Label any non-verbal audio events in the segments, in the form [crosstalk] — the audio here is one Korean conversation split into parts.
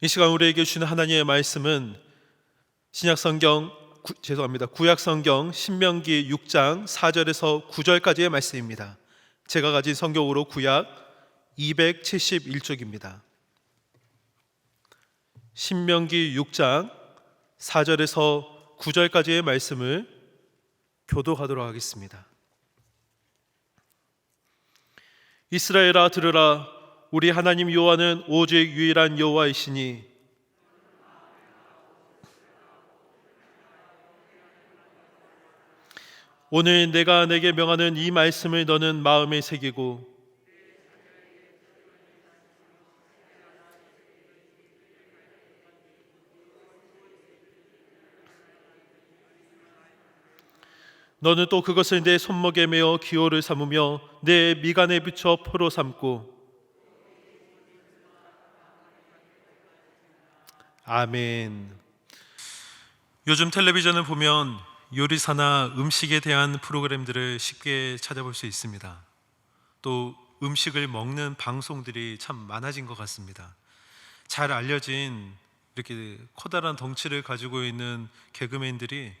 이 시간 우리에게 주신 하나님의 말씀은 신약 성경 구, 죄송합니다. 구약 성경 신명기 6장 4절에서 9절까지의 말씀입니다. 제가 가진 성경으로 구약 271쪽입니다. 신명기 6장 4절에서 9절까지의 말씀을 교도하도록 하겠습니다. 이스라엘아 들으라 우리 하나님 여호와는 오직 유일한 여호와이시니 오늘 내가 내게 명하는 이 말씀을 너는 마음에 새기고 너는 또 그것을 내 손목에 메어 기호를 삼으며 내 미간에 붙여 표로 삼고 아멘. 요즘 텔레비전을 보면 요리사나 음식에 대한 프로그램들을 쉽게 찾아볼 수 있습니다. 또 음식을 먹는 방송들이 참 많아진 것 같습니다. 잘 알려진 이렇게 커다란 덩치를 가지고 있는 개그맨들이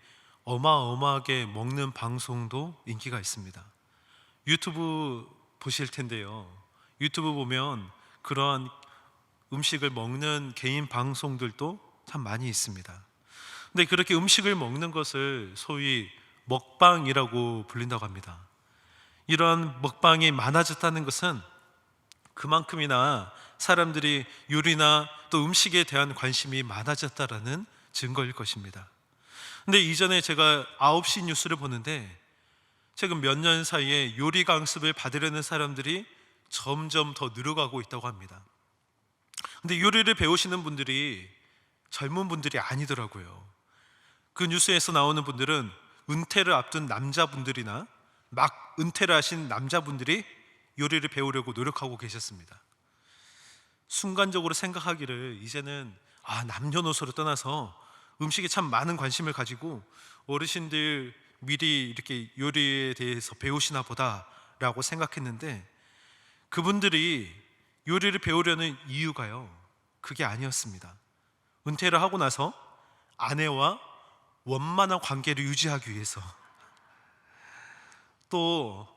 어마어마하게 먹는 방송도 인기가 있습니다. 유튜브 보실 텐데요. 유튜브 보면 그러한 음식을 먹는 개인 방송들도 참 많이 있습니다. 근데 그렇게 음식을 먹는 것을 소위 먹방이라고 불린다고 합니다. 이러한 먹방이 많아졌다는 것은 그만큼이나 사람들이 요리나 또 음식에 대한 관심이 많아졌다라는 증거일 것입니다. 근데 이전에 제가 9시 뉴스를 보는데 최근 몇 년 사이에 요리 강습을 받으려는 사람들이 점점 더 늘어가고 있다고 합니다. 근데 요리를 배우시는 분들이 젊은 분들이 아니더라고요. 그 뉴스에서 나오는 분들은 은퇴를 앞둔 남자분들이나 막 은퇴를 하신 남자분들이 요리를 배우려고 노력하고 계셨습니다. 순간적으로 생각하기를 이제는 아, 남녀노소를 떠나서 음식에 참 많은 관심을 가지고 어르신들 미리 이렇게 요리에 대해서 배우시나 보다라고 생각했는데 그분들이 요리를 배우려는 이유가요. 그게 아니었습니다. 은퇴를 하고 나서 아내와 원만한 관계를 유지하기 위해서 또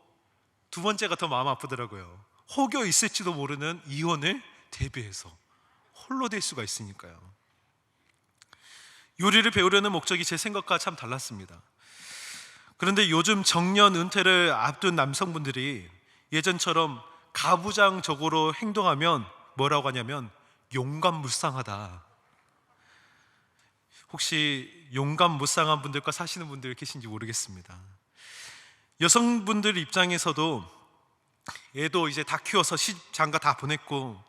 두 번째가 더 마음 아프더라고요. 혹여 있을지도 모르는 이혼을 대비해서 홀로 될 수가 있으니까요. 요리를 배우려는 목적이 제 생각과 참 달랐습니다. 그런데 요즘 정년 은퇴를 앞둔 남성분들이 예전처럼 가부장적으로 행동하면 뭐라고 하냐면 용감무쌍하다. 혹시 용감무쌍한 분들과 사시는 분들 계신지 모르겠습니다. 여성분들 입장에서도 애도 이제 다 키워서 시장가 다 보냈고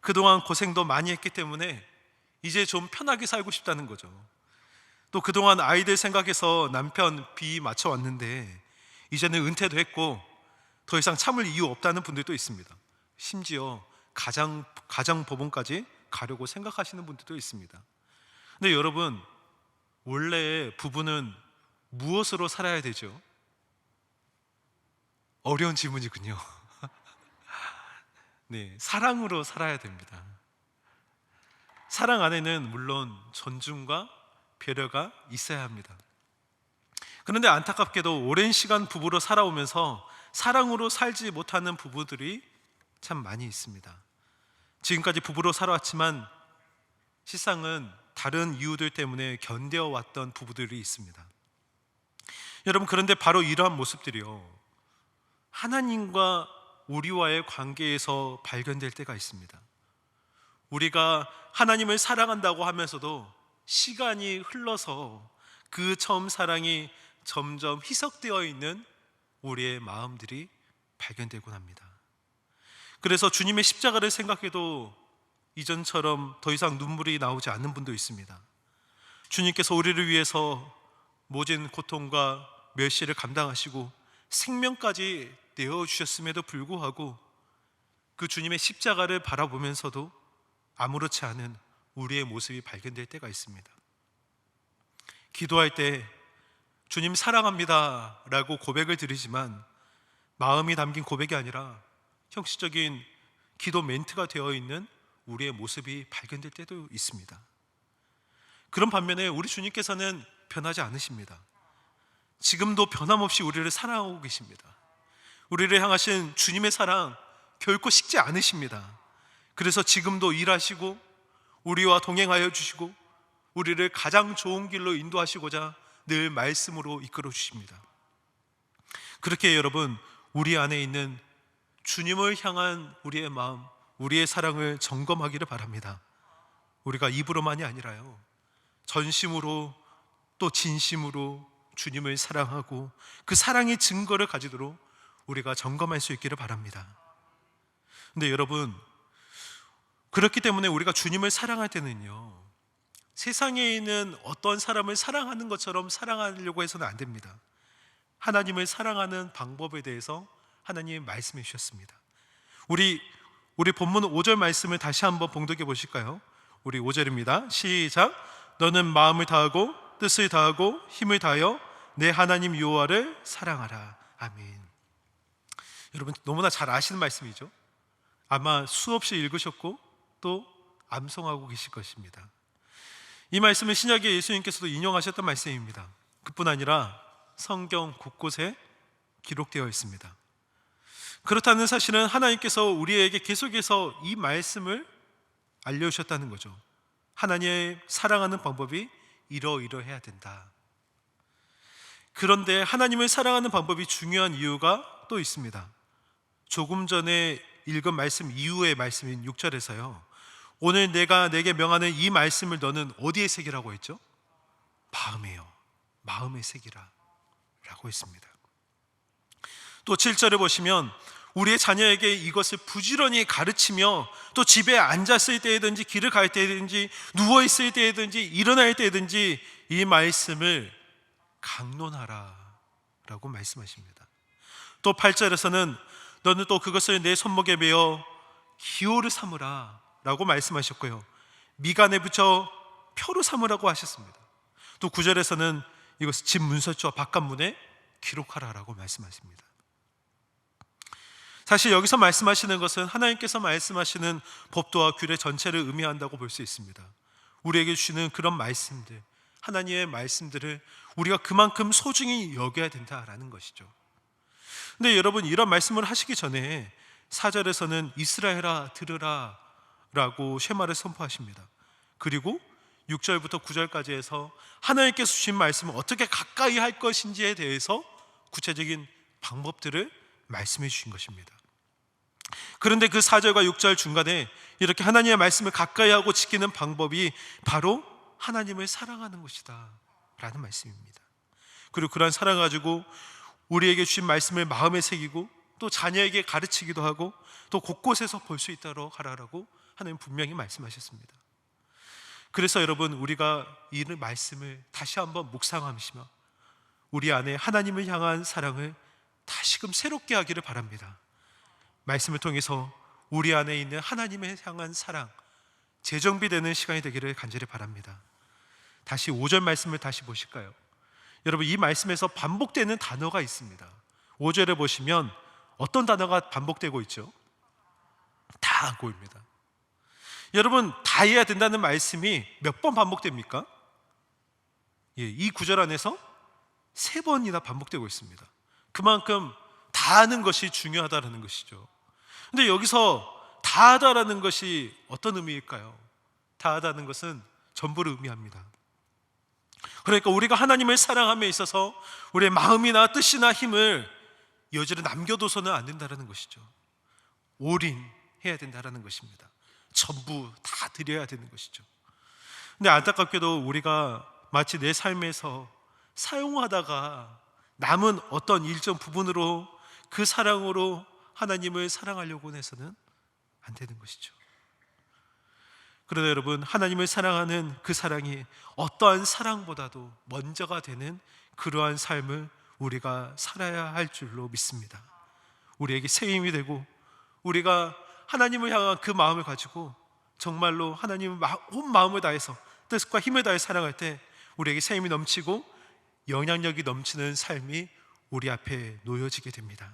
그동안 고생도 많이 했기 때문에 이제 좀 편하게 살고 싶다는 거죠. 또 그동안 아이들 생각해서 남편 비 맞춰 왔는데 이제는 은퇴도 했고 더 이상 참을 이유 없다는 분들도 있습니다. 심지어 가장 가장 법원까지 가려고 생각하시는 분들도 있습니다. 근데 여러분 원래 부부는 무엇으로 살아야 되죠? 어려운 질문이군요. [laughs] 네, 사랑으로 살아야 됩니다. 사랑 안에는 물론 존중과 배려가 있어야 합니다. 그런데 안타깝게도 오랜 시간 부부로 살아오면서 사랑으로 살지 못하는 부부들이 참 많이 있습니다. 지금까지 부부로 살아왔지만 실상은 다른 이유들 때문에 견뎌왔던 부부들이 있습니다. 여러분, 그런데 바로 이러한 모습들이요. 하나님과 우리와의 관계에서 발견될 때가 있습니다. 우리가 하나님을 사랑한다고 하면서도 시간이 흘러서 그 처음 사랑이 점점 희석되어 있는 우리의 마음들이 발견되곤 합니다. 그래서 주님의 십자가를 생각해도 이전처럼 더 이상 눈물이 나오지 않는 분도 있습니다. 주님께서 우리를 위해서 모진 고통과 멸시를 감당하시고 생명까지 내어 주셨음에도 불구하고 그 주님의 십자가를 바라보면서도 아무렇지 않은 우리의 모습이 발견될 때가 있습니다. 기도할 때 주님 사랑합니다 라고 고백을 드리지만 마음이 담긴 고백이 아니라 형식적인 기도 멘트가 되어 있는 우리의 모습이 발견될 때도 있습니다. 그런 반면에 우리 주님께서는 변하지 않으십니다. 지금도 변함없이 우리를 사랑하고 계십니다. 우리를 향하신 주님의 사랑 결코 식지 않으십니다. 그래서 지금도 일하시고 우리와 동행하여 주시고 우리를 가장 좋은 길로 인도하시고자 늘 말씀으로 이끌어 주십니다. 그렇게 여러분 우리 안에 있는 주님을 향한 우리의 마음, 우리의 사랑을 점검하기를 바랍니다. 우리가 입으로만이 아니라요. 전심으로 또 진심으로 주님을 사랑하고 그 사랑의 증거를 가지도록 우리가 점검할 수 있기를 바랍니다. 근데 여러분 그렇기 때문에 우리가 주님을 사랑할 때는요. 세상에 있는 어떤 사람을 사랑하는 것처럼 사랑하려고 해서는 안 됩니다. 하나님을 사랑하는 방법에 대해서 하나님 말씀해 주셨습니다. 우리 우리 본문 5절 말씀을 다시 한번 봉독해 보실까요? 우리 5절입니다. 시작. 너는 마음을 다하고 뜻을 다하고 힘을 다하여 내 하나님 여호와를 사랑하라. 아멘. 여러분 너무나 잘 아시는 말씀이죠. 아마 수없이 읽으셨고 또 암송하고 계실 것입니다. 이 말씀은 신약의 예수님께서도 인용하셨던 말씀입니다. 그뿐 아니라 성경 곳곳에 기록되어 있습니다. 그렇다는 사실은 하나님께서 우리에게 계속해서 이 말씀을 알려주셨다는 거죠. 하나님의 사랑하는 방법이 이러이러해야 된다. 그런데 하나님을 사랑하는 방법이 중요한 이유가 또 있습니다. 조금 전에 읽은 말씀 이후의 말씀인 6절에서요. 오늘 내가 내게 명하는 이 말씀을 너는 어디에 새기라고 했죠? 마음에요. 마음에 새기라. 라고 했습니다. 또 7절에 보시면 우리의 자녀에게 이것을 부지런히 가르치며 또 집에 앉았을 때든지 길을 갈 때든지 누워 있을 때든지 일어날 때든지 이 말씀을 강론하라 라고 말씀하십니다. 또 8절에서는 너는 또 그것을 내 손목에 매어 기호를 삼으라 라고 말씀하셨고요. 미간에 붙여 표로 삼으라고 하셨습니다. 또 9절에서는 이것을 집 문서주와 바깥문에 기록하라라고 말씀하십니다. 사실 여기서 말씀하시는 것은 하나님께서 말씀하시는 법도와 규례 전체를 의미한다고 볼 수 있습니다. 우리에게 주시는 그런 말씀들, 하나님의 말씀들을 우리가 그만큼 소중히 여겨야 된다라는 것이죠. 근데 여러분 이런 말씀을 하시기 전에 사절에서는 이스라엘아 들으라 라고 쉐마를 선포하십니다. 그리고 6절부터 9절까지 해서 하나님께서 주신 말씀을 어떻게 가까이 할 것인지에 대해서 구체적인 방법들을 말씀해 주신 것입니다. 그런데 그 4절과 6절 중간에 이렇게 하나님의 말씀을 가까이 하고 지키는 방법이 바로 하나님을 사랑하는 것이다. 라는 말씀입니다. 그리고 그러한 사랑 가지고 우리에게 주신 말씀을 마음에 새기고 또 자녀에게 가르치기도 하고 또 곳곳에서 볼 수 있도록 하라라고 하나님 분명히 말씀하셨습니다. 그래서 여러분 우리가 이 말씀을 다시 한번 묵상하시며 우리 안에 하나님을 향한 사랑을 다시금 새롭게 하기를 바랍니다. 말씀을 통해서 우리 안에 있는 하나님을 향한 사랑 재정비되는 시간이 되기를 간절히 바랍니다. 다시 5절 말씀을 다시 보실까요? 여러분 이 말씀에서 반복되는 단어가 있습니다. 5절에 보시면 어떤 단어가 반복되고 있죠? 다고입니다. 여러분 다 해야 된다는 말씀이 몇 번 반복됩니까? 예, 이 구절 안에서 세 번이나 반복되고 있습니다. 그만큼 다 하는 것이 중요하다는 것이죠. 근데 여기서 다 하다라는 것이 어떤 의미일까요? 다 하다는 것은 전부를 의미합니다. 그러니까 우리가 하나님을 사랑함에 있어서 우리의 마음이나 뜻이나 힘을 여지를 남겨둬서는 안 된다는 것이죠. 올인해야 된다는 것입니다. 전부 다 드려야 되는 것이죠. 근데 안타깝게도 우리가 마치 내 삶에서 사용하다가 남은 어떤 일정 부분으로 그 사랑으로 하나님을 사랑하려고 해서는 안 되는 것이죠. 그러나 여러분, 하나님을 사랑하는 그 사랑이 어떠한 사랑보다도 먼저가 되는 그러한 삶을 우리가 살아야 할 줄로 믿습니다. 우리에게 새 힘이 되고 우리가 하나님을 향한 그 마음을 가지고 정말로 하나님을 온 마음을 다해서 뜻과 힘을 다해 사랑할 때 우리에게 새 힘이 넘치고 영향력이 넘치는 삶이 우리 앞에 놓여지게 됩니다.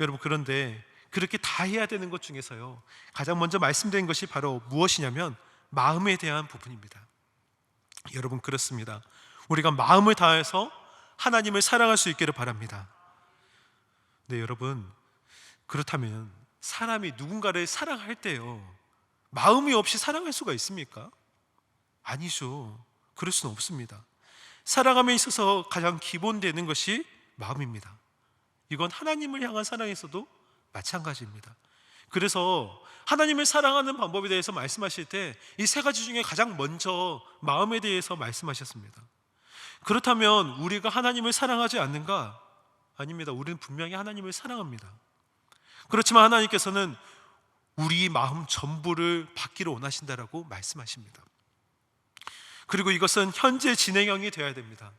여러분 그런데 그렇게 다 해야 되는 것 중에서요. 가장 먼저 말씀드린 것이 바로 무엇이냐면 마음에 대한 부분입니다. 여러분 그렇습니다. 우리가 마음을 다해서 하나님을 사랑할 수 있기를 바랍니다. 네, 여러분. 그렇다면 사람이 누군가를 사랑할 때요. 마음이 없이 사랑할 수가 있습니까? 아니죠. 그럴 수는 없습니다. 사랑함에 있어서 가장 기본되는 것이 마음입니다. 이건 하나님을 향한 사랑에서도 마찬가지입니다. 그래서 하나님을 사랑하는 방법에 대해서 말씀하실 때 이 세 가지 중에 가장 먼저 마음에 대해서 말씀하셨습니다. 그렇다면 우리가 하나님을 사랑하지 않는가? 아닙니다. 우리는 분명히 하나님을 사랑합니다. 그렇지만 하나님께서는 우리 마음 전부를 받기를 원하신다라고 말씀하십니다. 그리고 이것은 현재 진행형이 되어야 됩니다.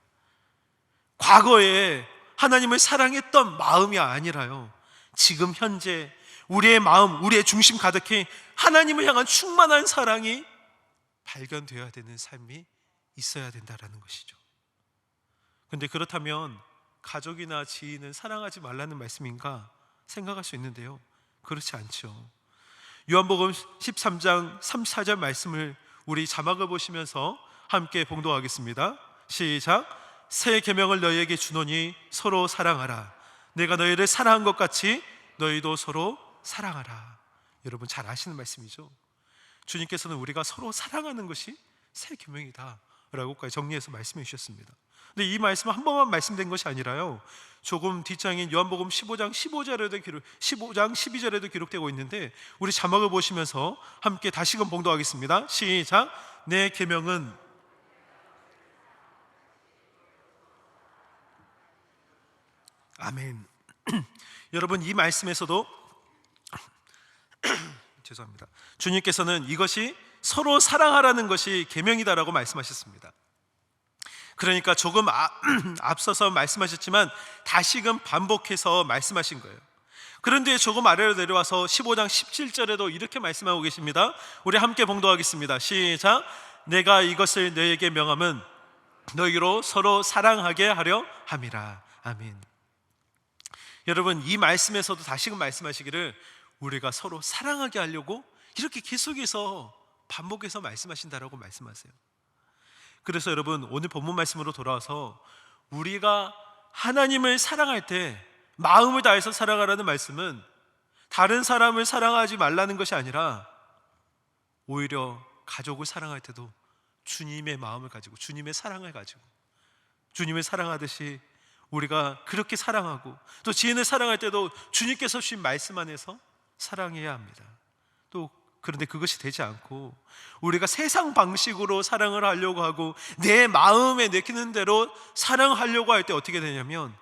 과거에 하나님을 사랑했던 마음이 아니라요. 지금 현재 우리의 마음, 우리의 중심 가득히 하나님을 향한 충만한 사랑이 발견되어야 되는 삶이 있어야 된다라는 것이죠. 근데 그렇다면 가족이나 지인을 사랑하지 말라는 말씀인가 생각할 수 있는데요. 그렇지 않죠. 요한복음 13장 3, 4절 말씀을 우리 자막을 보시면서 함께 봉독하겠습니다. 시작. 새 계명을 너희에게 주노니 서로 사랑하라. 내가 너희를 사랑한 것 같이 너희도 서로 사랑하라. 여러분 잘 아시는 말씀이죠. 주님께서는 우리가 서로 사랑하는 것이 새 계명이다라고까지 정리해서 말씀해 주셨습니다. 근데 이 말씀은 한 번만 말씀된 것이 아니라요. 조금 뒷장인 요한복음 15장 15절에도 기록 15장 12절에도 기록되고 있는데 우리 자막을 보시면서 함께 다시금 봉독하겠습니다. 시작. 내 계명은 아멘. [clears throat] 여러분 이 말씀에서도 [clears throat] 죄송합니다. 주님께서는 이것이 서로 사랑하라는 것이 계명이다라고 말씀하셨습니다. 그러니까 조금 아, [clears throat] 앞서서 말씀하셨지만 다시금 반복해서 말씀하신 거예요. 그런데 조금 아래로 내려와서 15장 17절에도 이렇게 말씀하고 계십니다. 우리 함께 봉독하겠습니다. 시작. 내가 이것을 너에게 명함은 너희로 서로 사랑하게 하려 함이라. 아멘. 여러분 이 말씀에서도 다시금 말씀하시기를 우리가 서로 사랑하게 하려고 이렇게 계속해서 반복해서 말씀하신다라고 말씀하세요. 그래서 여러분 오늘 본문 말씀으로 돌아와서 우리가 하나님을 사랑할 때 마음을 다해서 사랑하라는 말씀은 다른 사람을 사랑하지 말라는 것이 아니라 오히려 가족을 사랑할 때도 주님의 마음을 가지고 주님의 사랑을 가지고 주님을 사랑하듯이 우리가 그렇게 사랑하고 또 지인을 사랑할 때도 주님께서 주신 말씀 안에서 사랑해야 합니다. 또 그런데 그것이 되지 않고 우리가 세상 방식으로 사랑을 하려고 하고 내 마음에 내키는 대로 사랑하려고 할 때 어떻게 되냐면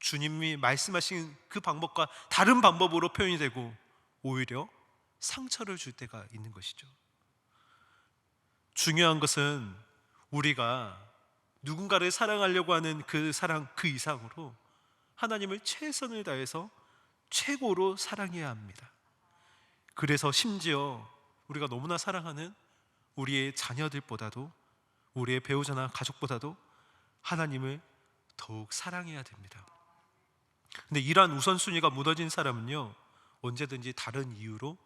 주님이 말씀하신 그 방법과 다른 방법으로 표현이 되고 오히려 상처를 줄 때가 있는 것이죠. 중요한 것은 우리가 누군가를 사랑하려고 하는 그 사랑 그 이상으로 하나님을 최선을 다해서 최고로 사랑해야 합니다. 그래서 심지어 우리가 너무나 사랑하는 우리의 자녀들보다도 우리의 배우자나 가족보다도 하나님을 더욱 사랑해야 됩니다. 근데 이러한 우선순위가 무너진 사람은요, 언제든지 다른 이유로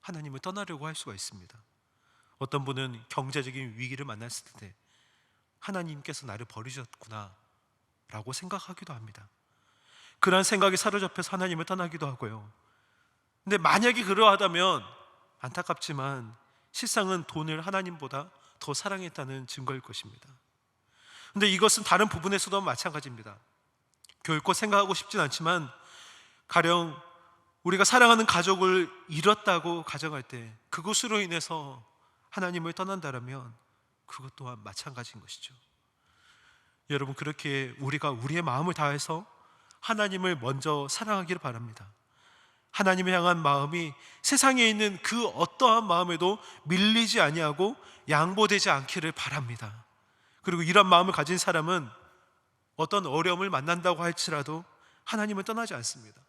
하나님을 떠나려고 할 수가 있습니다. 어떤 분은 경제적인 위기를 만났을 때 하나님께서 나를 버리셨구나 라고 생각하기도 합니다. 그러한 생각에 사로잡혀서 하나님을 떠나기도 하고요. 근데 만약에 그러하다면 안타깝지만 실상은 돈을 하나님보다 더 사랑했다는 증거일 것입니다. 근데 이것은 다른 부분에서도 마찬가지입니다. 결코 생각하고 싶진 않지만 가령 우리가 사랑하는 가족을 잃었다고 가정할 때 그것으로 인해서 하나님을 떠난다라면 그것 또한 마찬가지인 것이죠. 여러분 그렇게 우리가 우리의 마음을 다해서 하나님을 먼저 사랑하기를 바랍니다. 하나님을 향한 마음이 세상에 있는 그 어떠한 마음에도 밀리지 아니하고 양보되지 않기를 바랍니다. 그리고 이런 마음을 가진 사람은 어떤 어려움을 만난다고 할지라도 하나님을 떠나지 않습니다.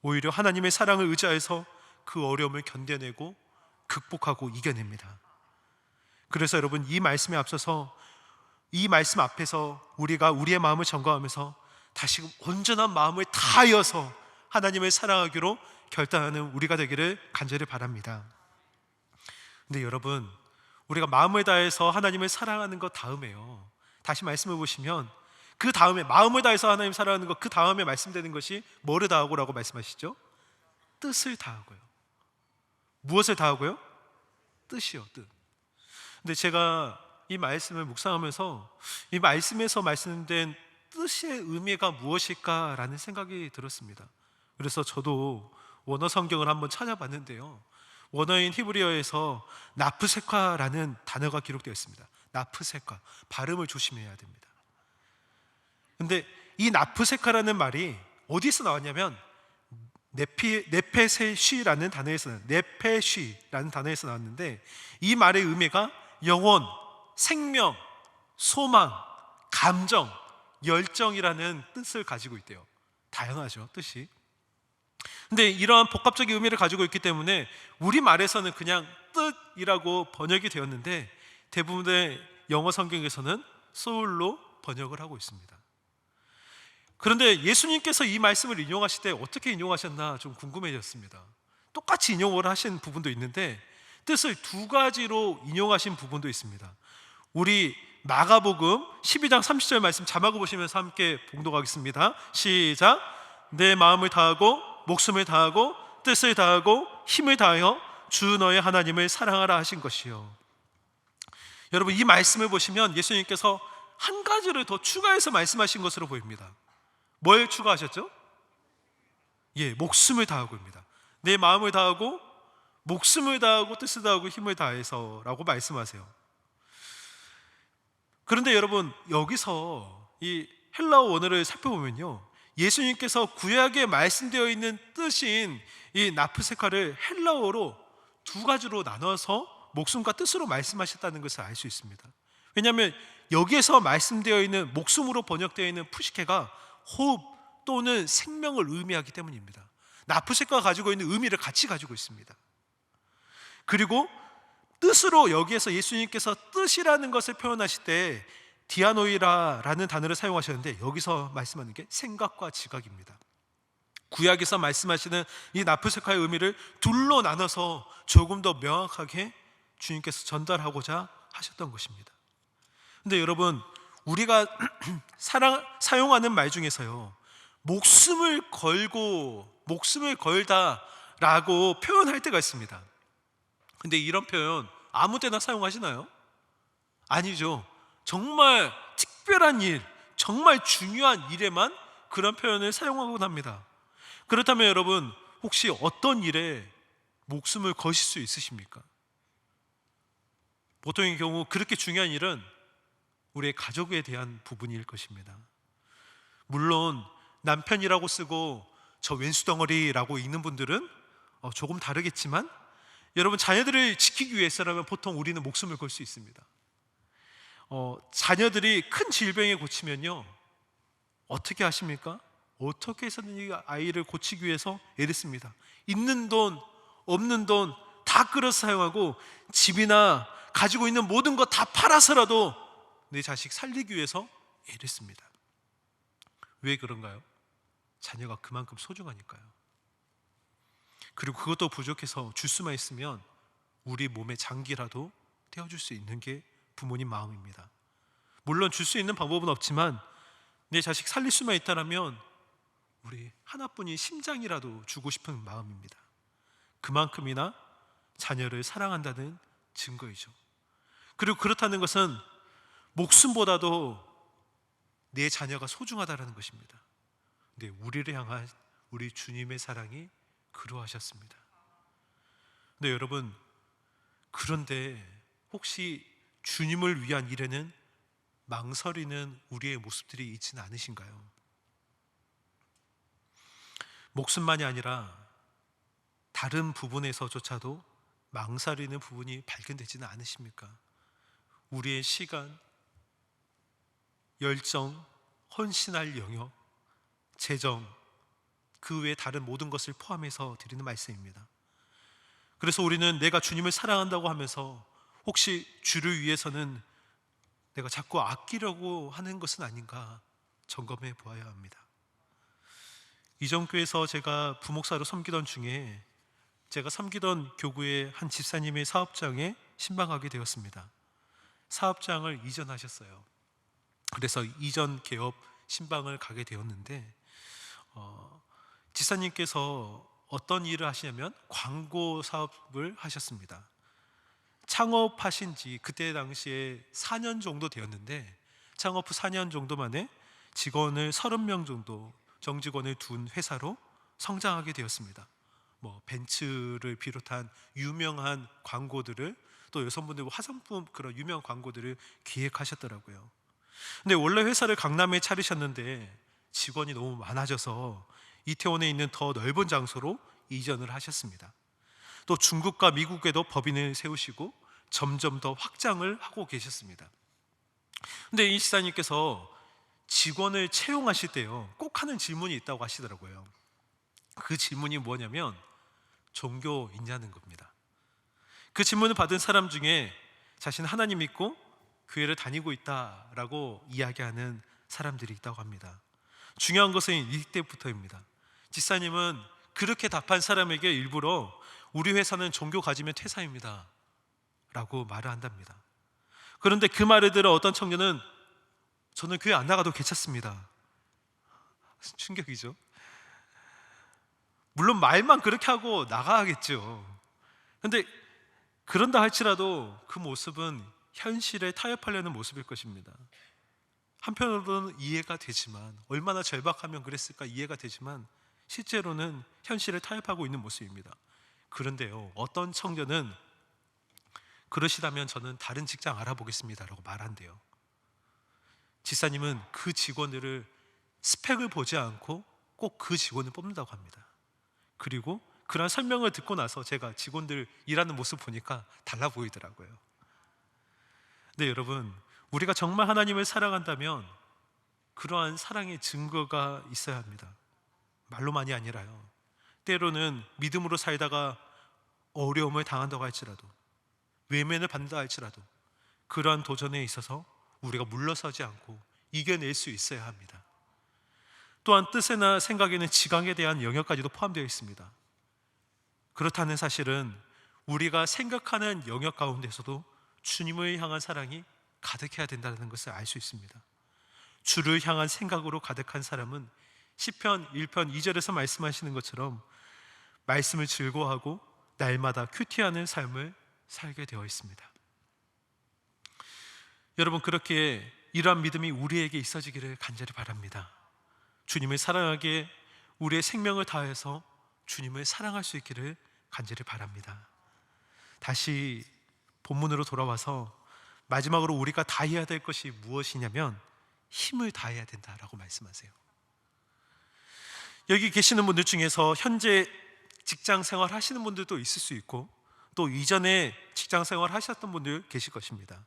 오히려 하나님의 사랑을 의지해서 그 어려움을 견뎌내고 극복하고 이겨냅니다. 그래서 여러분 이 말씀에 앞서서 이 말씀 앞에서 우리가 우리의 마음을 점검하면서 다시 온전한 마음을 다하여서 하나님을 사랑하기로 결단하는 우리가 되기를 간절히 바랍니다. 근데 여러분, 우리가 마음을 다해서 하나님을 사랑하는 것 다음에요. 다시 말씀해 보시면 그 다음에 마음을 다해서 하나님 사랑하는 것 그 다음에 말씀되는 것이 뭐를 다하고라고 말씀하시죠? 뜻을 다하고요. 무엇을 다하고요? 뜻이요, 뜻. 근데 제가 이 말씀을 묵상하면서 이 말씀에서 말씀된 뜻의 의미가 무엇일까라는 생각이 들었습니다. 그래서 저도 원어 성경을 한번 찾아봤는데요. 원어인 히브리어에서 나프세카라는 단어가 기록되어 있습니다. 나프세카 발음을 조심해야 됩니다. 근데 이 나프세카라는 말이 어디서 나왔냐면 네피 네페세쉬라는 단어에서 네페쉬라는 단어에서 나왔는데 이 말의 의미가 영혼, 생명, 소망, 감정, 열정이라는 뜻을 가지고 있대요. 다양하죠, 뜻이. 근데 이러한 복합적인 의미를 가지고 있기 때문에 우리 말에서는 그냥 뜻이라고 번역이 되었는데 대부분의 영어 성경에서는 soul로 번역을 하고 있습니다. 그런데 예수님께서 이 말씀을 인용하실 때 어떻게 인용하셨나 좀 궁금해졌습니다. 똑같이 인용을 하신 부분도 있는데 뜻을 두 가지로 인용하신 부분도 있습니다. 우리 마가복음 12장 30절 말씀 자막을 보시면서 함께 봉독하겠습니다. 시작. 내 마음을 다하고 목숨을 다하고 뜻을 다하고 힘을 다하여 주 너의 하나님을 사랑하라 하신 것이요. 여러분 이 말씀을 보시면 예수님께서 한 가지를 더 추가해서 말씀하신 것으로 보입니다. 뭘 추가하셨죠? 예, 목숨을 다하고입니다. 내 마음을 다하고 목숨을 다하고 뜻을 다하고 힘을 다해서라고 말씀하세요. 그런데 여러분 여기서 이 헬라어 원어를 살펴보면요. 예수님께서 구약에 말씀되어 있는 뜻인 이 나프세카를 헬라어로 두 가지로 나눠서 목숨과 뜻으로 말씀하셨다는 것을 알 수 있습니다. 왜냐하면 여기에서 말씀되어 있는 목숨으로 번역되어 있는 푸시케가 호흡 또는 생명을 의미하기 때문입니다. 나프세카가 가지고 있는 의미를 같이 가지고 있습니다. 그리고 뜻으로 여기에서 예수님께서 뜻이라는 것을 표현하실 때 디아노이라라는 단어를 사용하셨는데 여기서 말씀하는 게 생각과 지각입니다. 구약에서 말씀하시는 이 나프세카의 의미를 둘로 나눠서 조금 더 명확하게 주님께서 전달하고자 하셨던 것입니다. 근데 여러분 우리가 [clears throat] 사랑, 사용하는 말 중에서요 목숨을 걸고 목숨을 걸다 라고 표현할 때가 있습니다. 근데 이런 표현 아무 때나 사용하시나요? 아니죠. 정말 특별한 일, 정말 중요한 일에만 그런 표현을 사용하곤 합니다. 그렇다면 여러분, 혹시 어떤 일에 목숨을 거실 수 있으십니까? 보통의 경우 그렇게 중요한 일은 우리의 가족에 대한 부분일 것입니다. 물론 남편이라고 쓰고 저 왼수 덩어리라고 읽는 분들은 어, 조금 다르겠지만 여러분 자녀들을 지키기 위해서라면 보통 우리는 목숨을 걸 수 있습니다. 어, 자녀들이 큰 질병에 고치면요 어떻게 하십니까? 어떻게 해서든 이 아이를 고치기 위해서 애를 씁니다. 있는 돈, 없는 돈 다 끌어서 사용하고 집이나 가지고 있는 모든 것 다 팔아서라도 내 자식 살리기 위해서 애를 씁니다. 왜 그런가요? 자녀가 그만큼 소중하니까요. 그리고 그것도 부족해서 줄 수만 있으면 우리 몸에 장기라도 떼어줄 수 있는 게 부모님 마음입니다. 물론 줄 수 있는 방법은 없지만 내 자식 살릴 수만 있다라면 우리 하나뿐인 심장이라도 주고 싶은 마음입니다. 그만큼이나 자녀를 사랑한다는 증거이죠. 그리고 그렇다는 것은 목숨보다도 내 자녀가 소중하다는 것입니다. 근데 우리를 향한 우리 주님의 사랑이 그러하셨습니다. 근데 여러분, 그런데 혹시 주님을 위한 일에는 망설이는 우리의 모습들이 있지는 않으신가요? 목숨만이 아니라 다른 부분에서조차도 망설이는 부분이 발견되지는 않으십니까? 우리의 시간, 열정, 헌신할 영역, 재정, 그 외에 다른 모든 것을 포함해서 드리는 말씀입니다. 그래서 우리는 내가 주님을 사랑한다고 하면서 혹시 주를 위해서는 내가 자꾸 아끼려고 하는 것은 아닌가 점검해 보아야 합니다. 이전 교회에서 제가 부목사로 섬기던 중에 제가 섬기던 교구의 한 집사님의 사업장에 신방하게 되었습니다. 사업장을 이전하셨어요. 그래서 이전 개업 신방을 가게 되었는데 어, 지사님께서 어떤 일을 하시냐면 광고 사업을 하셨습니다. 창업하신 지 그때 당시에 4년 정도 되었는데 창업 후 4년 정도 만에 직원을 30명 정도 정직원을 둔 회사로 성장하게 되었습니다. 뭐 벤츠를 비롯한 유명한 광고들을 또 여성분들 화장품 그런 유명 광고들을 기획하셨더라고요. 근데 원래 회사를 강남에 차리셨는데 직원이 너무 많아져서 이태원에 있는 더 넓은 장소로 이전을 하셨습니다. 또 중국과 미국에도 법인을 세우시고 점점 더 확장을 하고 계셨습니다. 근데 이 시사님께서 직원을 채용하실 때요, 꼭 하는 질문이 있다고 하시더라고요. 그 질문이 뭐냐면, 종교 있냐는 겁니다. 그 질문을 받은 사람 중에 자신 하나님 믿고 교회를 다니고 있다라고 이야기하는 사람들이 있다고 합니다. 중요한 것은 이때부터입니다. 지사님은 그렇게 답한 사람에게 일부러 우리 회사는 종교 가지면 퇴사입니다. 라고 말을 한답니다. 그런데 그 말을 들어 어떤 청년은 저는 교회 안 나가도 괜찮습니다. 충격이죠. 물론 말만 그렇게 하고 나가야겠죠. 근데 그런다 할지라도 그 모습은 현실에 타협하려는 모습일 것입니다. 한편으로는 이해가 되지만 얼마나 절박하면 그랬을까 이해가 되지만 실제로는 현실에 타협하고 있는 모습입니다. 그런데요, 어떤 청년은 그러시다면 저는 다른 직장 알아보겠습니다라고 말한대요. 지사님은 그 직원들을 스펙을 보지 않고 꼭 그 직원을 뽑는다고 합니다. 그리고 그런 설명을 듣고 나서 제가 직원들 일하는 모습 보니까 달라 보이더라고요. 근데 여러분, 우리가 정말 하나님을 사랑한다면 그러한 사랑의 증거가 있어야 합니다. 말로만이 아니라요. 때로는 믿음으로 살다가 어려움을 당한다고 할지라도 외면을 받는다 할지라도 그러한 도전에 있어서 우리가 물러서지 않고 이겨낼 수 있어야 합니다. 또한 뜻이나 생각에는 지강에 대한 영역까지도 포함되어 있습니다. 그렇다는 사실은 우리가 생각하는 영역 가운데서도 주님을 향한 사랑이 가득해야 된다는 것을 알 수 있습니다. 주를 향한 생각으로 가득한 사람은 시편 1편 2절에서 말씀하시는 것처럼 말씀을 즐거워하고 날마다 큐티하는 삶을 살게 되어 있습니다. 여러분 그렇게 이러한 믿음이 우리에게 있어지기를 간절히 바랍니다. 주님을 사랑하기에 우리의 생명을 다해서 주님을 사랑할 수 있기를 간절히 바랍니다. 다시 본문으로 돌아와서 마지막으로 우리가 다 해야 될 것이 무엇이냐면 힘을 다해야 된다라고 말씀하세요. 여기 계시는 분들 중에서 현재 직장 생활 하시는 분들도 있을 수 있고 또 이전에 직장 생활 하셨던 분들 계실 것입니다.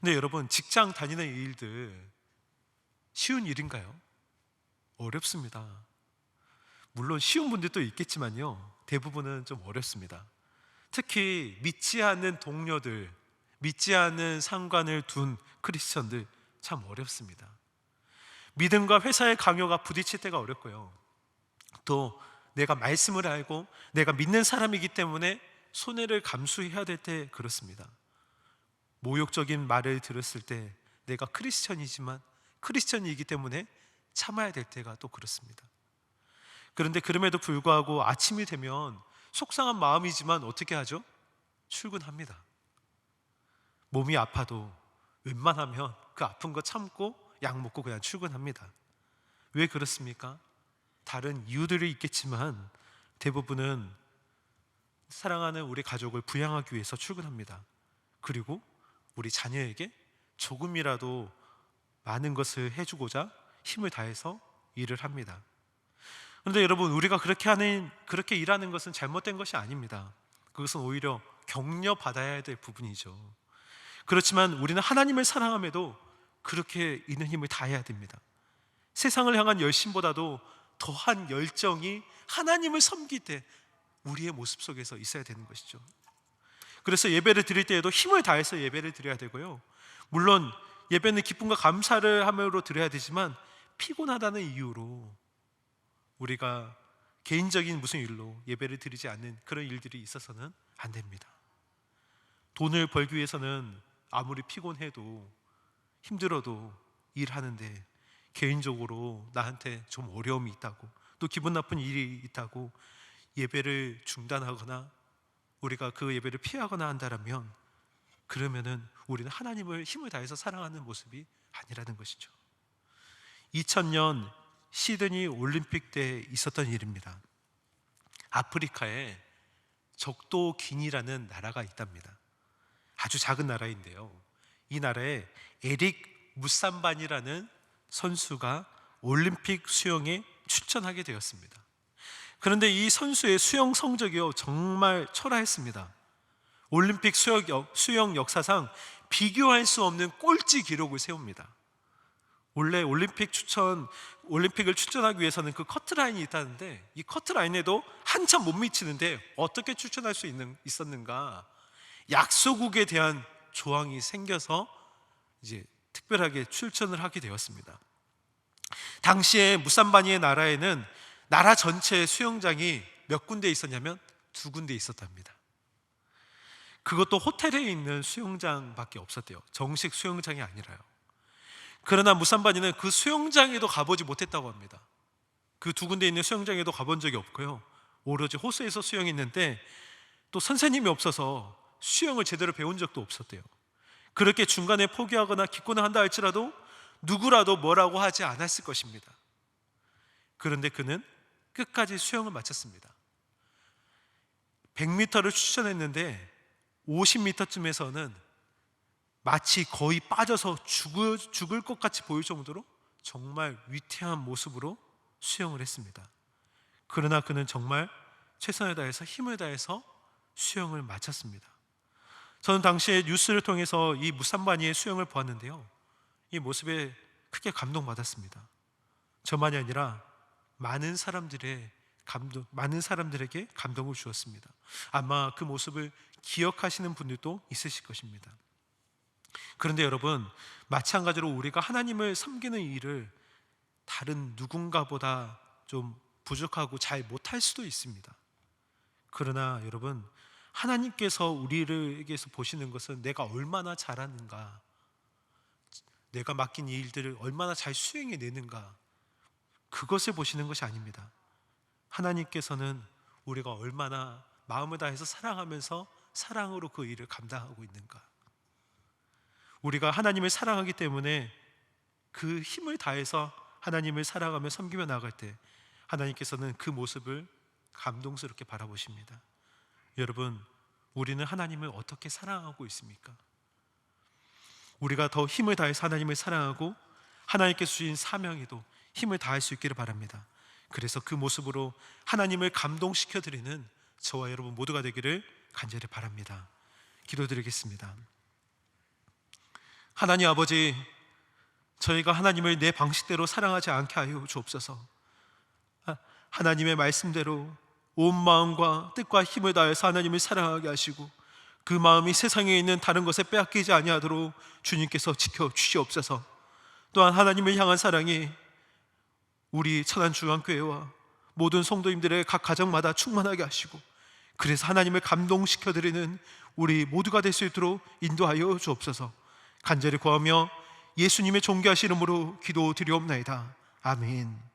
근데 여러분 직장 다니는 일들 쉬운 일인가요? 어렵습니다. 물론 쉬운 분들도 있겠지만요. 대부분은 좀 어렵습니다. 특히 믿지 않는 동료들, 믿지 않는 상관을 둔 크리스천들 참 어렵습니다. 믿음과 회사의 강요가 부딪힐 때가 어렵고요. 또 내가 말씀을 알고 내가 믿는 사람이기 때문에 손해를 감수해야 될 때 그렇습니다. 모욕적인 말을 들었을 때 내가 크리스천이지만 크리스천이기 때문에 참아야 될 때가 또 그렇습니다. 그런데 그럼에도 불구하고 아침이 되면 속상한 마음이지만 어떻게 하죠? 출근합니다. 몸이 아파도 웬만하면 그 아픈 거 참고 약 먹고 그냥 출근합니다. 왜 그렇습니까? 다른 이유들이 있겠지만 대부분은 사랑하는 우리 가족을 부양하기 위해서 출근합니다. 그리고 우리 자녀에게 조금이라도 많은 것을 해주고자 힘을 다해서 일을 합니다. 그런데 여러분, 우리가 그렇게 하는, 그렇게 일하는 것은 잘못된 것이 아닙니다. 그것은 오히려 격려 받아야 될 부분이죠. 그렇지만 우리는 하나님을 사랑함에도 그렇게 있는 힘을 다해야 됩니다. 세상을 향한 열심보다도 더한 열정이 하나님을 섬길 때 우리의 모습 속에서 있어야 되는 것이죠. 그래서 예배를 드릴 때에도 힘을 다해서 예배를 드려야 되고요. 물론 예배는 기쁨과 감사를 함으로 드려야 되지만 피곤하다는 이유로 우리가 개인적인 무슨 일로 예배를 드리지 않는 그런 일들이 있어서는 안 됩니다. 돈을 벌기 위해서는 아무리 피곤해도 힘들어도 일하는데 개인적으로 나한테 좀 어려움이 있다고 또 기분 나쁜 일이 있다고 예배를 중단하거나 우리가 그 예배를 피하거나 한다라면 그러면은 우리는 하나님을 힘을 다해서 사랑하는 모습이 아니라는 것이죠. 2000년 시드니 올림픽 때 있었던 일입니다. 아프리카에 적도 기니라는 나라가 있답니다. 아주 작은 나라인데요. 이 나라에 에릭 무산반이라는 선수가 올림픽 수영에 출전하게 되었습니다. 그런데 이 선수의 수영 성적이요 정말 초라했습니다. 올림픽 수영, 역사상 비교할 수 없는 꼴찌 기록을 세웁니다. 원래 올림픽 추천 올림픽을 추천하기 위해서는 그 커트라인이 있다는데 이 커트라인에도 한참 못 미치는데 어떻게 추천할 수 있는 있었는가? 약소국에 대한 조항이 생겨서 이제 특별하게 출전을 하게 되었습니다. 당시에 무산바니의 나라에는 나라 전체 수영장이 몇 군데 있었냐면 두 군데 있었답니다. 그것도 호텔에 있는 수영장밖에 없었대요. 정식 수영장이 아니라요. 그러나 무산바니는 그 수영장에도 가보지 못했다고 합니다. 그 두 군데 있는 수영장에도 가본 적이 없고요. 오로지 호수에서 수영했는데 또 선생님이 없어서 수영을 제대로 배운 적도 없었대요. 그렇게 중간에 포기하거나 기권을 한다 할지라도 누구라도 뭐라고 하지 않았을 것입니다. 그런데 그는 끝까지 수영을 마쳤습니다. 100m를 추천했는데 50m쯤에서는 마치 거의 빠져서 죽을, 죽을 것 같이 보일 정도로 정말 위태한 모습으로 수영을 했습니다. 그러나 그는 정말 최선을 다해서 힘을 다해서 수영을 마쳤습니다. 저는 당시에 뉴스를 통해서 이 무산바니의 수영을 보았는데요. 이 모습에 크게 감동받았습니다. 저만이 아니라 많은 사람들의 감동, 많은 사람들에게 감동을 주었습니다. 아마 그 모습을 기억하시는 분들도 있으실 것입니다. 그런데 여러분, 마찬가지로 우리가 하나님을 섬기는 일을 다른 누군가보다 좀 부족하고 잘 못할 수도 있습니다. 그러나 여러분, 하나님께서 우리에게서 보시는 것은 내가 얼마나 잘하는가, 내가 맡긴 이 일들을 얼마나 잘 수행해 내는가, 그것을 보시는 것이 아닙니다. 하나님께서는 우리가 얼마나 마음을 다해서 사랑하면서 사랑으로 그 일을 감당하고 있는가. 우리가 하나님을 사랑하기 때문에 그 힘을 다해서 하나님을 사랑하며 섬기며 나아갈 때 하나님께서는 그 모습을 감동스럽게 바라보십니다. 여러분, 우리는 하나님을 어떻게 사랑하고 있습니까? 우리가 더 힘을 다해서 하나님을 사랑하고 하나님께서 주신 사명에도 힘을 다할 수 있기를 바랍니다. 그래서 그 모습으로 하나님을 감동시켜 드리는 저와 여러분 모두가 되기를 간절히 바랍니다. 기도드리겠습니다. 하나님 아버지, 저희가 하나님을 내 방식대로 사랑하지 않게 하여 주옵소서. 하- 하나님의 말씀대로 온 마음과 뜻과 힘을 다해서 하나님을 사랑하게 하시고 그 마음이 세상에 있는 다른 것에 빼앗기지 아니하도록 주님께서 지켜 주시옵소서. 또한 하나님을 향한 사랑이 우리 천안 중앙교회와 모든 성도님들의 각 가정마다 충만하게 하시고 그래서 하나님을 감동시켜 드리는 우리 모두가 될 수 있도록 인도하여 주옵소서. 간절히 구하며 예수님의 존귀하신 이름으로 기도 드리옵나이다. 아멘.